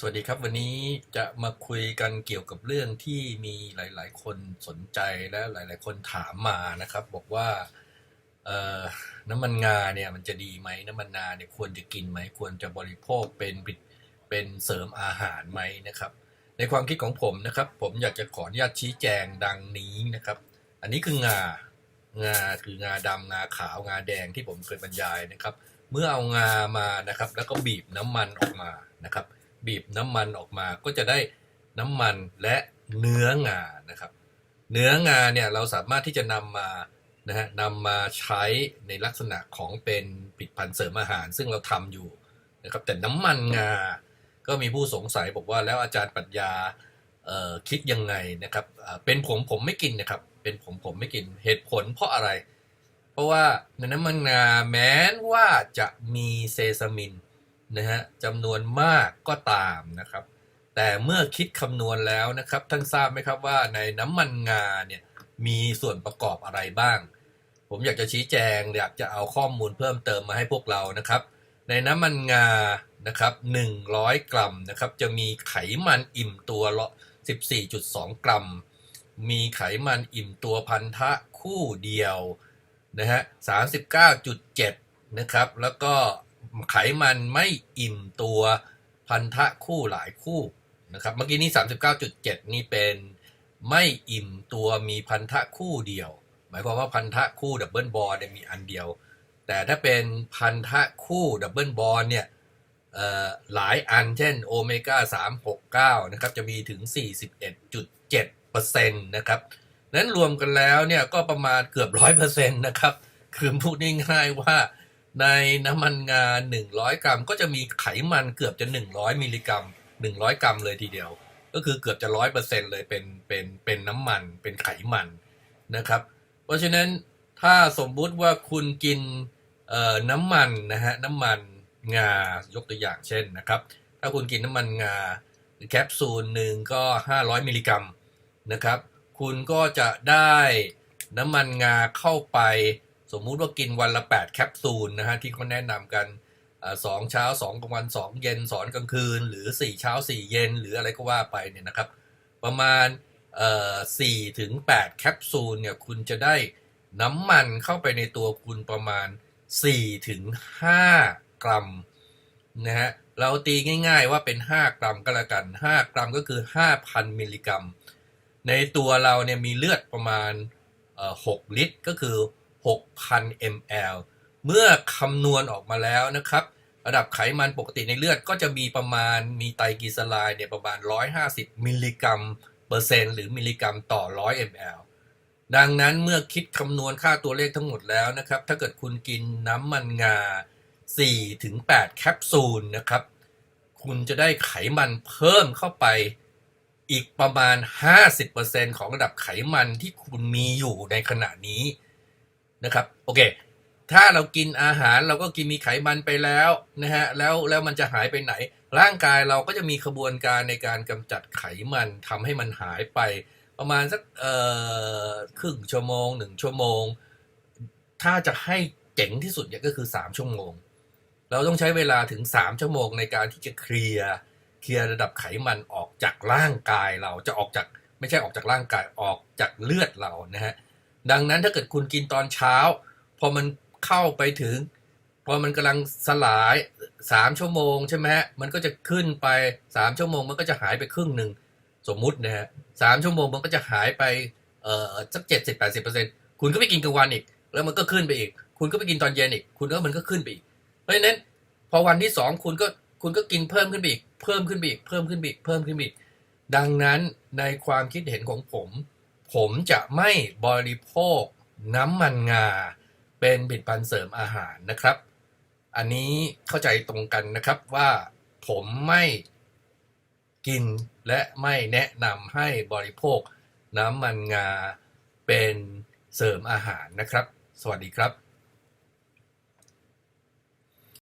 สวัสดีครับ วันนี้จะมาคุยกันเกี่ยวกับเรื่องที่มีหลาย ๆ คนสนใจและหลาย ๆ คนถามมานะครับ บอกว่าน้ำมันงาเนี่ยมันจะดีไหมน้ำมันงาเนี่ยควรจะกินไหมควรจะบริโภคเป็นเป็นเสริมอาหารไหมนะครับ ในความคิดของผมนะครับ ผมอยากจะขออนุญาตชี้แจงดังนี้นะครับ อันนี้คืองางาคืองาดำงาขาวงาแดงที่ผมเคยบรรยายนะครับ เมื่อเอางามานะครับ แล้วก็บีบน้ำมันออกมานะครับ บีบน้ำมันออกมาก็จะได้น้ำมันและเนื้องานะครับ เนื้องาเนี่ยเราสามารถที่จะนำมานะฮะนำมาใช้ในลักษณะของเป็นผลิตภัณฑ์เสริมอาหาร ซึ่งเราทำอยู่นะครับแต่น้ำมันงา ก็มีผู้สงสัยบอกว่าแล้วอาจารย์ปรัชญาคิดยังไงนะครับเป็นผมผมไม่กินนะครับ เป็นผมผมไม่กินเหตุผลเพราะอะไร เพราะว่าในน้ำมันงาแม้ว่าจะมีเซซามิน นะฮะจำนวนมากก็ตามนะครับ แต่เมื่อคิดคำนวณแล้วนะครับท่านทราบไหมครับว่าในน้ำมันงาเนี่ยมีส่วนประกอบอะไรบ้าง ผมอยากจะชี้แจงอยากจะเอาข้อมูลเพิ่มเติมมาให้พวกเรานะครับ ในน้ำมันงานะครับ100 กรัมนะครับจะมีไขมันอิ่มตัวละ14.2 กรัม มีไขมันอิ่มตัวพันธะคู่เดียวนะฮะ39.7นะครับแล้วก็ ไขมันไม่อิ่มตัวพันธะคู่หลายคู่นะครับ เมื่อกี้นี้ 39.7 นี่เป็นไม่อิ่มตัวมีพันธะคู่เดียว หมายความว่าพันธะคู่ดับเบิลบอลเนี่ยมีอันเดียว แต่ถ้าเป็นพันธะคู่ดับเบิลบอลเนี่ยหลายอันเช่นโอเมก้า369 นะครับ จะมีถึง 41.7%นะครับนั้นรวมกันแล้วเนี่ยก็ประมาณเกือบ 100%นะครับ คือพูดง่ายๆว่า ในน้ำมันงา 100 กรัม ก็จะมีไขมันเกือบจะ 100 มิลลิกรัม 100 กรัมเลยทีเดียว ก็คือเกือบจะ100%เลยเป็นเป็นเป็นน้ำมันเป็นไขมันนะครับ เพราะฉะนั้นถ้าสมมุติว่าคุณกินเอ่อน้ำมันนะฮะน้ำมันงายกตัวอย่างเช่นนะครับ ถ้าคุณกินน้ำมันงาแคปซูลหนึ่งก็ 500 มิลลิกรัมนะครับ คุณก็จะได้น้ำมันงาเข้าไป สมมุติว่ากินวันละ 8 แคปซูลนะฮะที่เขาแนะนำกันสองเช้า2กลางวัน2เย็นสอนกลางคืน หรือ4เช้า4เย็นหรืออะไรก็ว่าไปเนี่ยนะครับ ประมาณเอ่ถึง8แคปซูลเนี่ยคุณจะได้น้ำมันเข้าไปในตัวคุณประมาณ4ถึง5กรัมนะฮะเราตีง่ายๆว่าเป็น 5 กรัมก็แล้วกัน 5 กรัมก็คือ 5,000 มิลลิกรัม ในตัวเราเนี่ยมีเลือดประมาณ 6 ลิตรก็คือ 6,000 ml เมื่อคำนวณออกมาแล้วนะครับ ระดับไขมันปกติในเลือดก็จะมีประมาณมีไตรกลีเซอไรด์เนี่ยประมาณ 150 มิลลิกรัมเปอร์เซ็นต์หรือมิลลิกรัมต่อ 100 ml ดังนั้นเมื่อคิดคำนวณค่าตัวเลขทั้งหมดแล้วนะครับ ถ้าเกิดคุณกินน้ำมันงา4ถึง8แคปซูลนะครับ คุณจะได้ไขมันเพิ่มเข้าไปอีกประมาณ 50%ของระดับไขมันที่คุณมีอยู่ในขณะนี้ นะครับ โอเค ถ้าเรากินอาหารเราก็กินมีไขมันไปแล้วนะฮะแล้วแล้วมันจะหายไปไหน ร่างกายเราก็จะมีขบวนการในการกำจัดไขมันทำให้มันหายไป ประมาณสักเอ่อครึ่งชั่วโมงหนึ่งชั่วโมง ถ้าจะให้เจ๋งที่สุดเนี่ยก็คือ 3 ชั่วโมง เราต้องใช้เวลาถึง 3 ชั่วโมงในการที่จะเคลียร์เคลียร์ระดับไขมันออกจากร่างกายเราจะออกจากไม่ใช่ออกจากร่างกายออกจากเลือดเรานะฮะ ดังนั้นถ้าเกิดคุณกินตอนเช้า พอมันเข้าไปถึง พอมันกำลังสลาย3ชั่วโมงใช่ไหมฮะมันก็จะขึ้นไป3ชั่วโมง มันก็จะหายไปครึ่งหนึ่งสมมุตินะฮะสามชั่วโมงมันก็จะหายไปเอ่อสักเจ็ดสิบแปดสิบเปอร์เซ็นต์คุณก็ไปกินกลางวันอีก แล้วมันก็ขึ้นไปอีก คุณก็ไปกินตอนเย็นอีก คุณก็มันก็ขึ้นไปอีก เพราะฉะนั้นพอวันที่สองคุณก็คุณก็กินเพิ่มขึ้นไปอีก เพิ่มขึ้นไปอีก เพิ่มขึ้นไปอีก เพิ่มขึ้นไปอีก ดังนั้นในความคิดเห็นของผม ผมจะไม่บริโภคน้ำมันงา เป็นผลิตภัณฑ์เสริมอาหารนะครับ อันนี้เข้าใจตรงกันนะครับว่าผมไม่กินและไม่แนะนำให้บริโภคน้ำมันงาเป็นเสริมอาหารนะครับ สวัสดีครับ